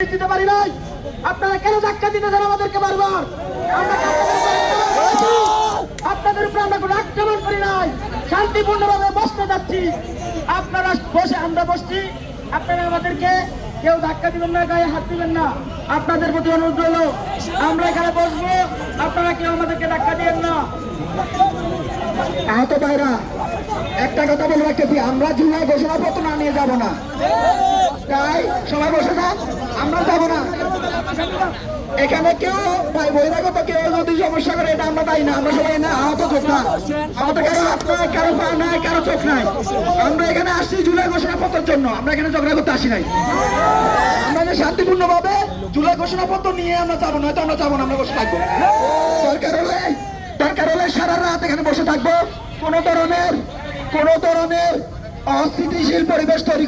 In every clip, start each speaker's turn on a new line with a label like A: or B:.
A: দিতে পারি নাই। আপনারা কেন ধাক্কা দিতেছেন আমাদেরকে বারবার? আপনাদের উপরে আমরা কোনো আক্রমণ করি নাই। শান্তিপূর্ণভাবে বসতে যাচ্ছি। আপনারা বসে, আমরা বসছি। আপনারা আমাদেরকে কেউ ধাক্কা দিবেন না, গায়ে হাত দিবেন না। আপনাদের প্রতি অনুরোধ হলো আমরা এখানে বসবো। আপনারা কেউ আমাদেরকে ধাক্কা দিবেন না। আহত ভাইরা, একটা কথা বলে রাখতেছি, আমরা জুলাই ঘোষণাপত্র না নিয়ে যাব না। তাই সবাই বসে আমরা যাব না। এখানে কেউ বহিরাগত কেউ যদি সমস্যা করে, এটা আমরা না, আমরা সবাই না আহত চোখ না। আমাদের কারও হাত নাই, কারও পা নাই, কারও চোখ নাই। আমরা এখানে আসছি জুলাই জন্য, আমরা এখানে ঝগড়া করতে আসি নাই। আমরা যে শান্তিপূর্ণ ভাবে জুলাই ঘোষণাপত্র নিয়ে আমরা যাব, নয়তো আমরা যাব না, আমরা বসে থাকব। দরকার হলে দরকার হলে সারা রাত এখানে বসে থাকব। কোন ধরনের কোন ধরনের অস্থিতিশীল পরিবেশ তৈরি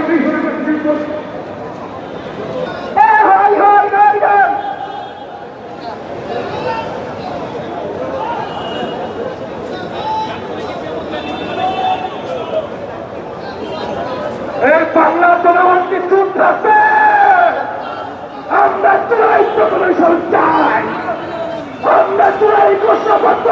B: তুই করে তুই কর হাই হাই হাই হাই এই বাংলা জনগণ কি চুপ থাকবে আমরা চাই আমরা চূড়াই ঘোষণাপত্র